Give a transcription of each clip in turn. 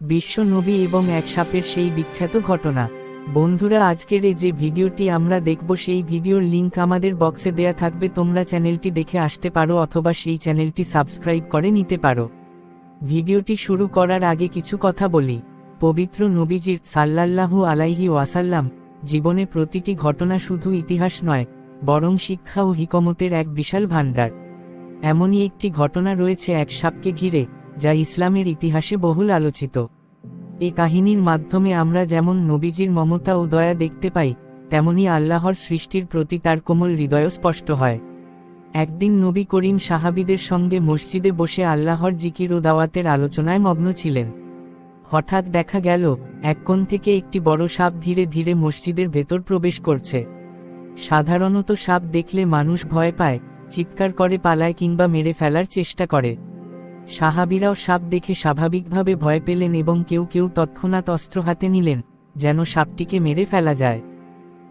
বিশ্ব নবী এবং এক সাপের সেই বিখ্যাত ঘটনা। বন্ধুরা, আজকের এই যে ভিডিওটি আমরা দেখব, সেই ভিডিওর লিংক আমাদের বক্সে দেয়া থাকবে। তোমরা চ্যানেলটি দেখে আসতে পারো অথবা সেই চ্যানেলটি সাবস্ক্রাইব করে নিতে পারো। ভিডিওটি শুরু করার আগে কিছু কথা বলি। পবিত্র নবীজির সাল্লাল্লাহু আলাইহি ওয়াসাল্লাম জীবনে প্রতিটি ঘটনা শুধু ইতিহাস নয়, বরং শিক্ষা ও হিকমতের এক বিশাল ভাণ্ডার। এমনই একটি ঘটনা রয়েছে এক সাপকে ঘিরে। যা ইসলামের ইতিহাসে বহুল আলোচিত। এই কাহিনীর মাধ্যমে আমরা যেমন নবীজির মমতা ও দয়া দেখতে পাই, তেমনি আল্লাহর সৃষ্টির প্রতি তার কোমল হৃদয় স্পষ্ট হয়। একদিন নবী করিম সাহাবিদের সঙ্গে মসজিদে বসে আল্লাহর জিকির ও দাওয়াতের আলোচনায় মগ্ন ছিলেন। হঠাৎ দেখা গেল, এক কোণ থেকে একটি বড় সাপ ধীরে ধীরে মসজিদের ভেতর প্রবেশ করছে। সাধারণত সাপ দেখলে মানুষ ভয় পায়, চিৎকার করে পালায় কিংবা মেরে ফেলার চেষ্টা করে। সাহাবিরাও সাপ দেখে স্বাভাবিকভাবে ভয় পেলেন এবং কেউ কেউ তৎক্ষণাৎ অস্ত্র হাতে নিলেন, যেন সাপটিকে মেরে ফেলা যায়।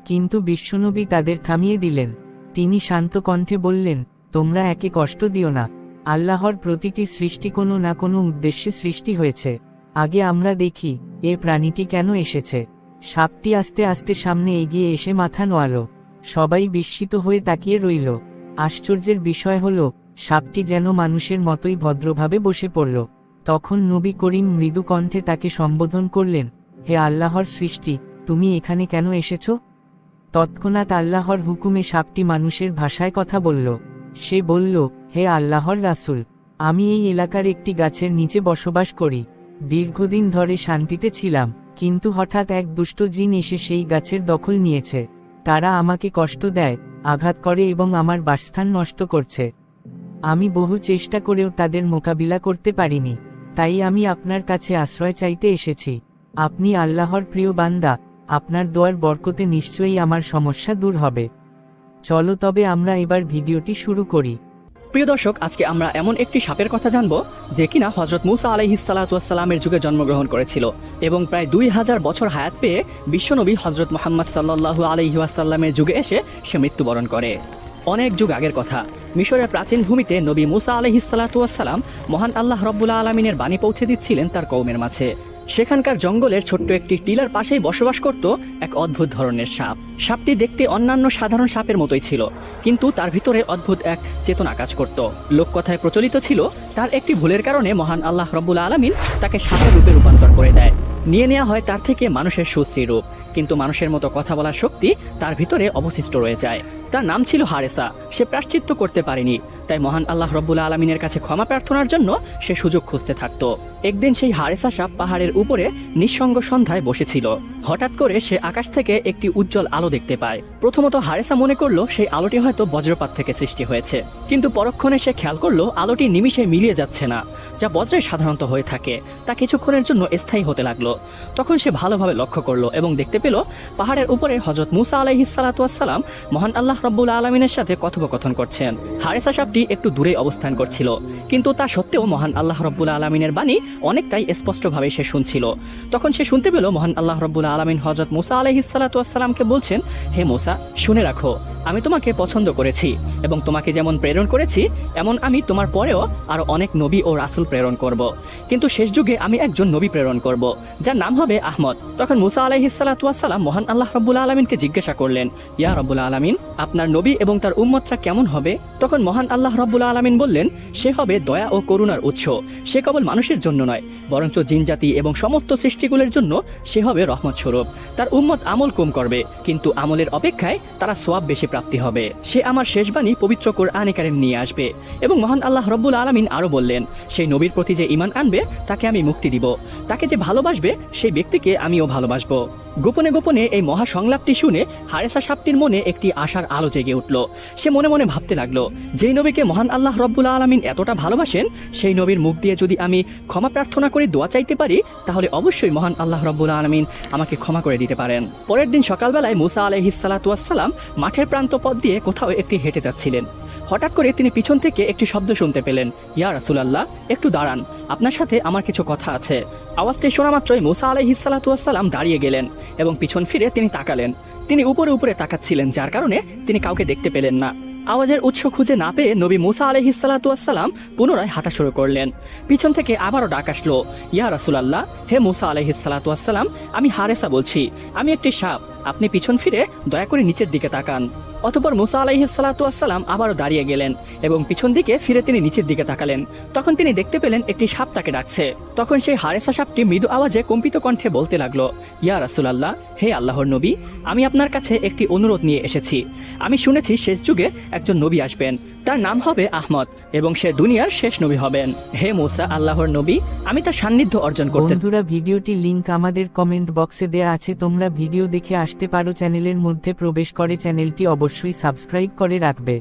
কিন্তু বিশ্বনবী তাদের থামিয়ে দিলেন। তিনি শান্ত কণ্ঠে বললেন, তোমরা একে কষ্ট দিও না। আল্লাহর প্রতিটি সৃষ্টি কোনো না কোনো উদ্দেশ্যে সৃষ্টি হয়েছে। আগে আমরা দেখি, এ প্রাণীটি কেন এসেছে। সাপটি আস্তে আস্তে সামনে এগিয়ে এসে মাথা নোয়ালো। সবাই বিস্মিত হয়ে তাকিয়ে রইল। আশ্চর্যের বিষয় হল, সাপটি যেন মানুষের মতোই ভদ্রভাবে বসে পড়ল। তখন নবী করিম মৃদু কণ্ঠে তাকে সম্বোধন করলেন, হে আল্লাহর সৃষ্টি, তুমি এখানে কেন এসেছ? তৎক্ষণাৎ আল্লাহর হুকুমে সাপটি মানুষের ভাষায় কথা বলল। সে বলল, হে আল্লাহর রাসুল, আমি এই এলাকার একটি গাছের নিচে বসবাস করি। দীর্ঘদিন ধরে শান্তিতে ছিলাম, কিন্তু হঠাৎ এক দুষ্ট জিন এসে সেই গাছের দখল নিয়েছে। তারা আমাকে কষ্ট দেয় আঘাত করে এবং আমার বাসস্থান নষ্ট করছে। আমি বহু চেষ্টা করেও তাদের মোকাবিলা করতে পারিনি, তাই আমি আপনার কাছে আশ্রয় চাইতে এসেছি। আপনি আল্লাহর প্রিয় বান্দা, আপনার দোয়ার বরকতে নিশ্চয়ই আমার সমস্যা দূর হবে। চলো তবে আমরা এবার ভিডিওটি শুরু করি। প্রিয় দর্শক, আজকে আমরা এমন একটি সাপের কথা জানব যে কিনা হজরত মুসা আলাইহিসালাতামের যুগে জন্মগ্রহণ করেছিল এবং প্রায় দুই হাজার বছর হায়াত পেয়ে বিশ্বনবী হজরত মোহাম্মদ সাল্লাহু আলহিহাসাল্লামের যুগে এসে সে মৃত্যুবরণ করে। অনেক যুগ আগের কথা। মিশরের প্রাচীন ভূমিতে নবী মুসা আলহিসাল্লাতুয়াসাল্লাম মহান আল্লাহ রব্বুল্লা আলমিনের বাণী পৌঁছে দিচ্ছিলেন তার কৌমের মাঝে। সেখানকার জঙ্গলের ছোট্ট একটি টিলার পাশেই বসবাস করত এক অদ্ভুত ধরনের সাপ। সাপটি দেখতে অন্যান্য সাধারণ সাপের মতোই ছিল, কিন্তু তার ভিতরে অদ্ভুত এক চেতনা কাজ করত। লোককথায় প্রচলিত ছিল, তার একটি ভুলের কারণে মহান আল্লাহ রব্বুল আলমিন তাকে সাপের রূপে রূপান্তর করে দেয়। নিয়ে নেওয়া হয় তার থেকে মানুষের সুশ্রী রূপ। কিন্তু মানুষের মতো কথা বলার শক্তি তার ভিতরে অবশিষ্ট রয়ে যায়। তার নাম ছিল হারেসা। সে প্রাশ্চিত্য করতে পারেনি। তাই মহান আল্লাহ রব্বুল আলমিনের কাছে ক্ষমা প্রার্থনার জন্য সে সুযোগ খুঁজতে থাকত। একদিন সেই হারেসা সাপ পাহাড়ের উপরে নিঃসঙ্গ সন্ধ্যায় বসেছিল। হঠাৎ করে সে আকাশ থেকে একটি উজ্জ্বল আলো দেখতে পায়। প্রথমত হারেসা মনে করল সেই আলোটি হয়তো বজ্রপাত থেকে সৃষ্টি হয়েছে। কিন্তু পরক্ষণে সে খেয়াল করল আলোটি নিমিষে মিলিয়ে যাচ্ছে না, যা বজ্রে সাধারণত হয়ে থাকে, তা কিছুক্ষণের জন্য স্থায়ী হতে লাগল। তখন সে ভালোভাবে লক্ষ্য করল এবং দেখতে পেল পাহাড়ের উপরে হজরত মুসা আলাইহিসালাতাম মহান আল্লাহ রব্বুল আলমিনের সাথে কথোপকথন করছেন। হারেসা সাপটি একটু দূরে অবস্থান করছিল, কিন্তু তা সত্ত্বেও মহান আল্লাহ রব্বুল আলমিনের বাণী অনেকটাই স্পষ্টভাবে সে শুনছিল। তখন সে শুনতে পেল মহান আল্লাহ রব্বুল আলমিন হজরত মুসা আলহিসাল্লাতামকে বলছেন, হে মুসা, শুনে রাখো, আমি তোমাকে পছন্দ করেছি এবং তোমাকে যেমন প্রেরণ করেছি, এমন আমি তোমার পরেও আরও অনেক নবী ও রাসুল প্রেরণ করব। কিন্তু শেষ যুগে আমি একজন নবী প্রেরণ করব। যার নাম হবে আহমদ। তখন মুসা আলাইহিসাল্লাতাম মহান আল্লাহ রব্বুল আলমিনকে জিজ্ঞাসা করলেন, ইয়া রব্বুল আলমিন, আপনার নবী এবং তার উম্মতরা কেমন হবে? তখন মহান আল্লাহ রব্বুল আলমিন বললেন, সে হবে দয়া ও করুণার উৎস, সে কেবল মানুষের জন্য নয়, বরঞ্চ জিনজাতি এবং সমস্ত সৃষ্টিগুলোর জন্য সে হবে রহমত স্বরূপ তার উম্মত আমল কম করবে, কিন্তু আমলের অপেক্ষায় তারা সোয়াব বেশি প্রাপ্তি হবে। সে আমার শেষ বাণী পবিত্র কোরআনে কারিম নিয়ে আসবে। এবং মহান আল্লাহ রব্বুল আলমিন আরও বললেন, সেই নবীর প্রতি যে ইমান আনবে, তাকে আমি মুক্তি দিব। তাকে যে ভালোবাসবে সেই ব্যক্তিকে আমিও ভালোবাসবো। গোপনে গোপনে এই মহা সংলাপটি শুনে হারেসা সাপটির মনে একটি আশার আলো জেগে উঠল। সে মনে মনে ভাবতে লাগল, যেই নবীকে মহান আল্লাহ রব্বুল আলমিন এতটা ভালোবাসেন, সেই নবীর মুখ দিয়ে যদি আমি ক্ষমা প্রার্থনা করে দোয়া চাইতে পারি, তাহলে অবশ্যই মহান আল্লাহ রব্বুল আলমিন আমাকে ক্ষমা করে দিতে পারেন। পরের দিন সকালবেলায় মুসা আলহিসাল্লাতুয়াসাল্লাম মাঠের প্রান্ত পথ দিয়ে কোথাও একটি হেঁটে যাচ্ছিলেন। হঠাৎ করে তিনি পিছন থেকে একটি শব্দ শুনতে পেলেন, ইয়া রাসুলাল্লাহ, একটু দাঁড়ান, আপনার সাথে আমার কিছু কথা আছে। আওয়াজটি শোনা মাত্রই মুসা আলহিসাল্লাতুয়াসাল্লাম দাঁড়িয়ে গেলেন এবং পিছন ফিরে তিনি তাকালেন। তিনি উপরে উপরে তাকাচ্ছিলেন, যার কারণে তিনি কাউকে দেখতে পেলেন না। আওয়াজের উৎস খুঁজে না পেয়ে নবী মুসা আলহিসাল্লাতুয়াসাল্লাম পুনরায় হাঁটা শুরু করলেন। পিছন থেকে আবারও ডাক আসলো, ইয়া রাসুলাল্লাহ, হে মুসা আলহিসাল্লাতুয়াসাল্লাম আমি হারেসা বলছি। আমি একটি সাপ, আপনি পিছন ফিরে দয়া করে নিচের দিকে তাকান। অতপর মুসা আলাইহিসাল্লাতুয়াসাল্লাম আবারও দাঁড়িয়ে গেলেন এবং পিছন দিকে ফিরে তিনি নিচের দিকে তাকালেন। তখন তিনি দেখতে পেলেন একটি সাপ তাকে ডাকছে। তখন সেই হারেসা সাপটি মৃদু আওয়াজে কম্পিত কণ্ঠে বলতে লাগল, ইয়া রাসুলাল্লাহ, হে আল্লাহর নবী, আমি আপনার কাছে একটি অনুরোধ নিয়ে এসেছি। আমি শুনেছি শেষ যুগে একজন নবী আসবেন। তার নাম হবে আহমদ এবং সে দুনিয়ার শেষ নবী হবেন। হে মুসা, আল্লাহর নবী, আমি তার সান্নিধ্য অর্জন করতে বন্ধুরা, ভিডিওটি লিংক আমাদের কমেন্ট বক্সে দেয়া আছে। তোমরা ভিডিও দেখে আসতে পারো চ্যানেলের মধ্যে প্রবেশ করে চ্যানেলটি অবশ্যই সাবস্ক্রাইব করে রাখবে।